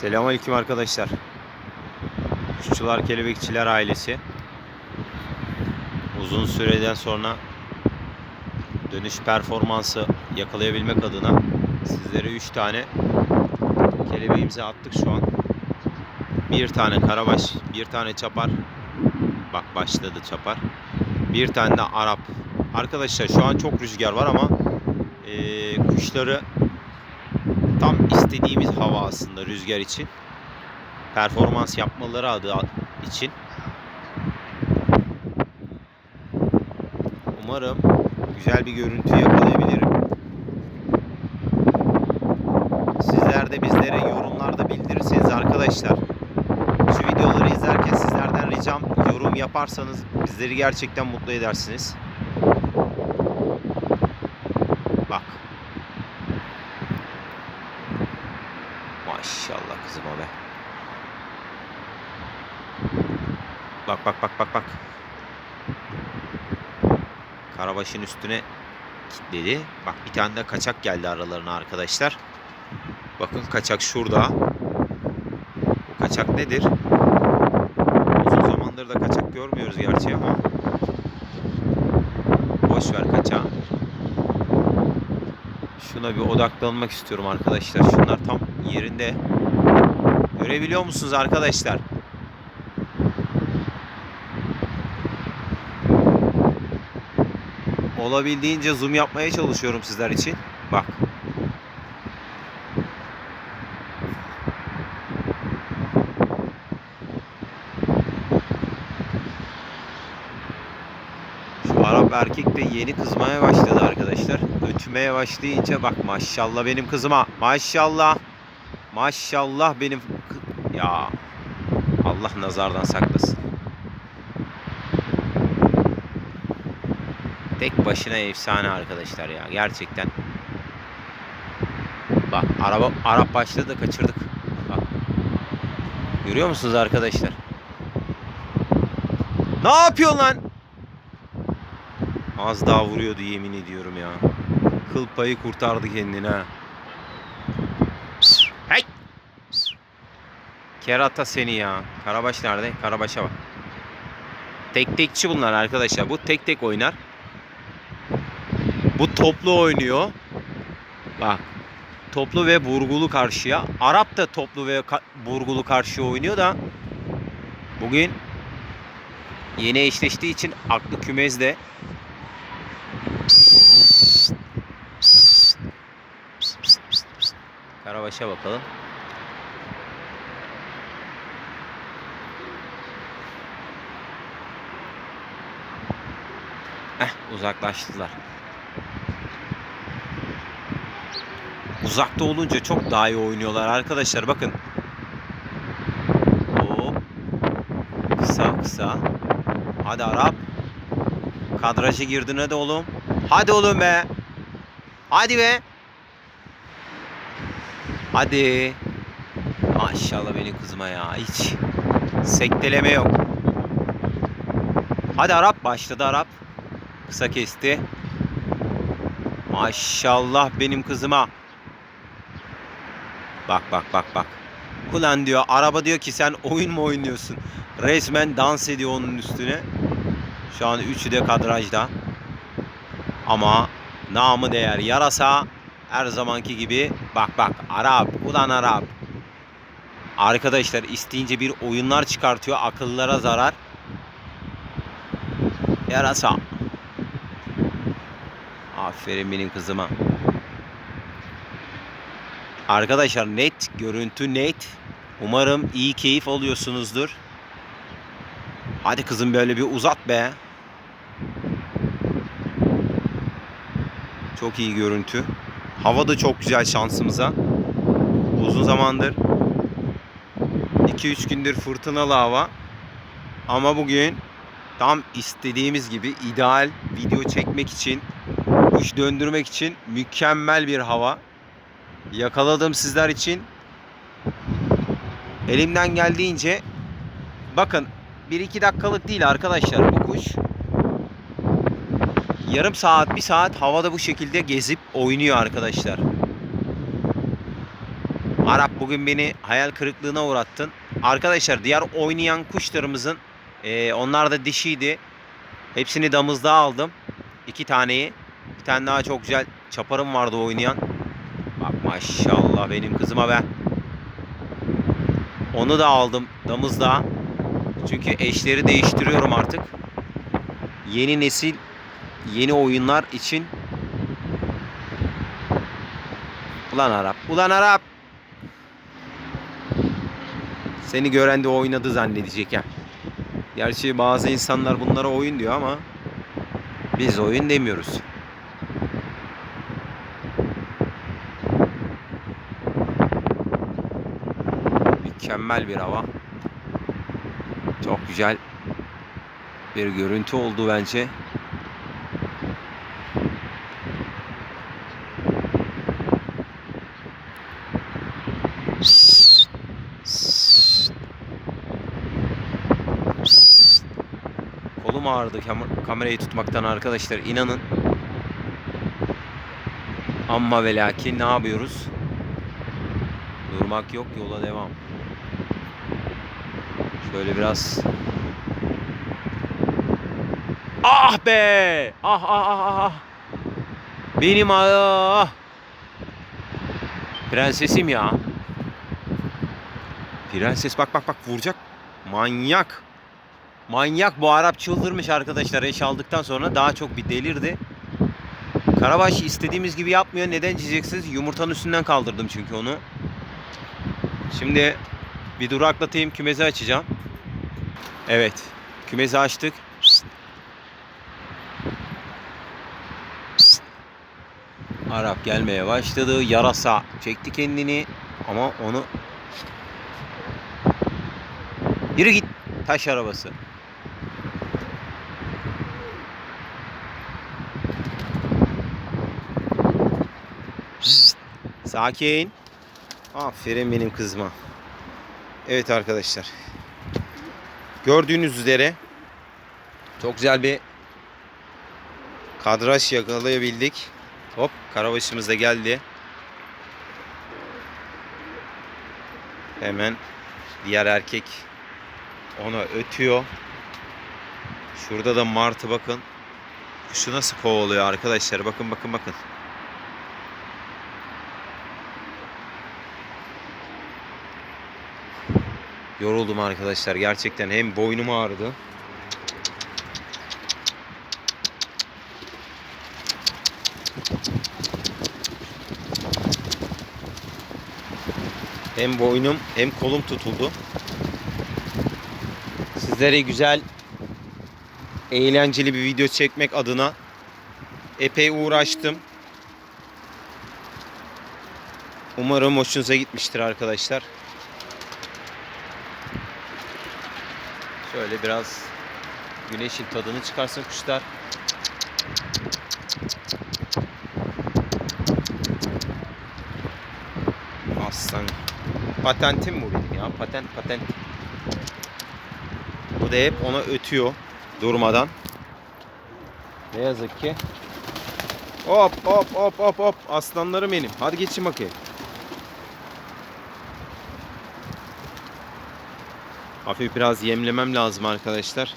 Selamünaleyküm arkadaşlar. Kuşçular Kelebekçiler ailesi. Uzun süreden sonra dönüş performansı yakalayabilmek adına sizlere 3 tane kelebeğimizi attık şu an. Bir tane karabaş, bir tane çapar. Bak başladı çapar. Bir tane de Arap. Arkadaşlar şu an çok rüzgar var ama eee, kuşları tam istediğimiz hava aslında rüzgar için. Performans yapmaları adı için. Umarım güzel bir görüntü yakalayabilirim. Sizler de bizlere yorumlarda bildirirseniz arkadaşlar. Şu videoları izlerken sizlerden ricam yorum yaparsanız bizleri gerçekten mutlu edersiniz. Bak. Maşallah kızıma be. Bak bak bak bak bak. Karabaşın üstüne kilitledi. Bak bir tane de kaçak geldi aralarına arkadaşlar. Bakın kaçak şurada. Bu kaçak nedir? Uzun zamandır da kaçak görmüyoruz gerçi ama. Boş ver kaçağı. Şuna bir odaklanmak istiyorum arkadaşlar. Şunlar tam yerinde. Görebiliyor musunuz arkadaşlar? Olabildiğince zoom yapmaya çalışıyorum sizler için. Bak. Şu Arap erkek de yeni kızmaya başladı arkadaşlar. Ötmeye başlayınca bak maşallah benim kızıma. Maşallah. Maşallah benim ya Allah nazardan saklasın. Tek başına efsane arkadaşlar ya gerçekten. Bak araba Arap başladı da kaçırdık. Bak. Görüyor musunuz arkadaşlar? Ne yapıyorsun lan? Az daha vuruyordu yemin ediyorum ya. Kıl payı kurtardı kendini ha. Kerata seni ya. Karabaş nerede? Karabaş'a bak. Tek tekçi bunlar arkadaşlar. Bu tek tek oynar. Bu toplu oynuyor. Bak. Toplu ve vurgulu karşıya. Arap da toplu ve ka- vurgulu karşıya oynuyor da bugün yeni eşleştiği için aklı kümezde Karabaş'a bakalım. Eh uzaklaştılar. Uzakta olunca çok daha iyi oynuyorlar arkadaşlar bakın. Hop. Kısa kısa. Hadi Arap. Kadraja girdin hadi oğlum. Hadi oğlum be. Hadi be. Hadi. Maşallah benim kızıma ya. Hiç sekteleme yok. Hadi Arap. Başladı Arap. Kısa kesti. Maşallah benim kızıma. Bak bak bak bak. Ulan diyor araba diyor ki sen oyun mu oynuyorsun? Resmen dans ediyor onun üstüne. Şu an üçü de kadrajda. Ama namı değer yarasa her zamanki gibi bak bak Arap ulan Arap. Arkadaşlar isteyince bir oyunlar çıkartıyor akıllara zarar. Yarasa. Aferin benim kızıma. Arkadaşlar net görüntü net. Umarım iyi keyif alıyorsunuzdur. Hadi kızım böyle bir uzat be. Çok iyi görüntü. Hava da çok güzel şansımıza. Uzun zamandır 2-3 gündür fırtınalı hava. Ama bugün tam istediğimiz gibi ideal video çekmek için, kuş döndürmek için mükemmel bir hava. Yakaladım sizler için. Elimden geldiğince bakın 1-2 dakikalık değil arkadaşlar bu kuş. Yarım saat, bir saat havada bu şekilde gezip oynuyor arkadaşlar. Arap bugün beni hayal kırıklığına uğrattın. Arkadaşlar diğer oynayan kuşlarımızın e, onlar da dişiydi. Hepsini damızlığa aldım. İki taneyi. Bir tane daha çok güzel çaparım vardı oynayan. Bak maşallah benim kızıma ben. Onu da aldım damızlığa. Çünkü eşleri değiştiriyorum artık. Yeni nesil, yeni oyunlar için. Ulan Arap, ulan Arap. Seni gören de oynadı zannedecek ya. Gerçi bazı insanlar bunlara oyun diyor ama biz oyun demiyoruz. Mükemmel bir hava. Çok güzel bir görüntü oldu bence. Kolum ağrıdı kam- kamerayı tutmaktan arkadaşlar inanın. Amma ve lakin ne yapıyoruz? Durmak yok yola devam. Şöyle biraz Ah be! Ah ah ah ah. Benim ah. Prensesim ya. Prenses bak bak bak vuracak. Manyak. Manyak bu Arap çıldırmış arkadaşlar eş aldıktan sonra daha çok bir delirdi. Karabaş istediğimiz gibi yapmıyor. Neden diyeceksiniz? Yumurtanın üstünden kaldırdım çünkü onu. Şimdi bir duraklatayım kümesi açacağım. Evet. Kümesi açtık. Arap gelmeye başladı. Yarasa çekti kendini ama onu Yürü git taş arabası. Sakin. Aferin benim kızıma. Evet arkadaşlar. Gördüğünüz üzere çok güzel bir kadraj yakalayabildik. Hop karabaşımız da geldi. Hemen diğer erkek ona ötüyor. Şurada da martı bakın. Kuşu nasıl kovalıyor arkadaşlar. Bakın bakın bakın. Yoruldum arkadaşlar. Gerçekten hem boynum ağrıdı. Hem boynum hem kolum tutuldu. Sizlere güzel, eğlenceli bir video çekmek adına epey uğraştım. Umarım hoşunuza gitmiştir arkadaşlar. Şöyle biraz güneşin tadını çıkarsın kuşlar. Aslan. Patentim bu benim ya. Patent patent. Bu da hep ona ötüyor durmadan. Ne yazık ki. Hop hop hop hop hop aslanlarım benim. Hadi geçin bakayım. Hafif biraz yemlemem lazım arkadaşlar.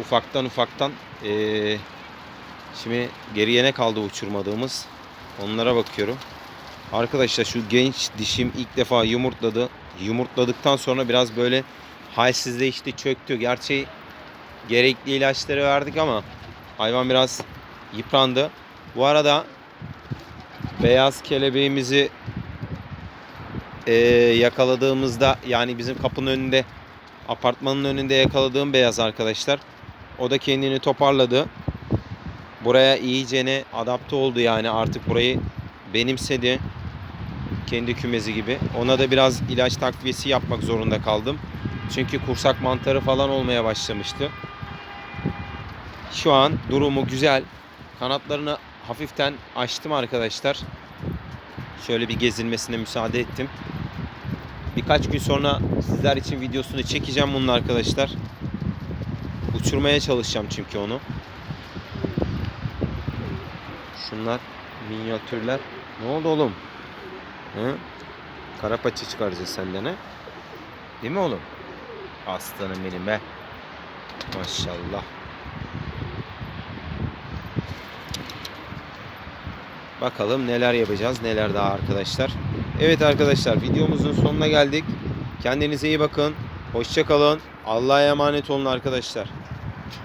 Ufaktan ufaktan ee, şimdi geriye ne kaldı uçurmadığımız onlara bakıyorum. Arkadaşlar şu genç dişim ilk defa yumurtladı. Yumurtladıktan sonra biraz böyle halsizleşti, çöktü. Gerçi gerekli ilaçları verdik ama hayvan biraz yıprandı. Bu arada beyaz kelebeğimizi e, yakaladığımızda yani bizim kapının önünde apartmanın önünde yakaladığım beyaz arkadaşlar. O da kendini toparladı. Buraya iyicene adapte oldu yani artık burayı benimsedi. Kendi kümesi gibi. Ona da biraz ilaç takviyesi yapmak zorunda kaldım. Çünkü kursak mantarı falan olmaya başlamıştı. Şu an durumu güzel. Kanatlarını hafiften açtım arkadaşlar. Şöyle bir gezilmesine müsaade ettim. Birkaç gün sonra sizler için videosunu çekeceğim bunun arkadaşlar. Uçurmaya çalışacağım çünkü onu. Şunlar minyatürler. Ne oldu oğlum? Hı? Karapaça çıkaracağız senden he. Değil mi oğlum? Aslanım benim be. Maşallah. Bakalım neler yapacağız, neler daha arkadaşlar. Evet arkadaşlar videomuzun sonuna geldik. Kendinize iyi bakın. Hoşça kalın. Allah'a emanet olun arkadaşlar.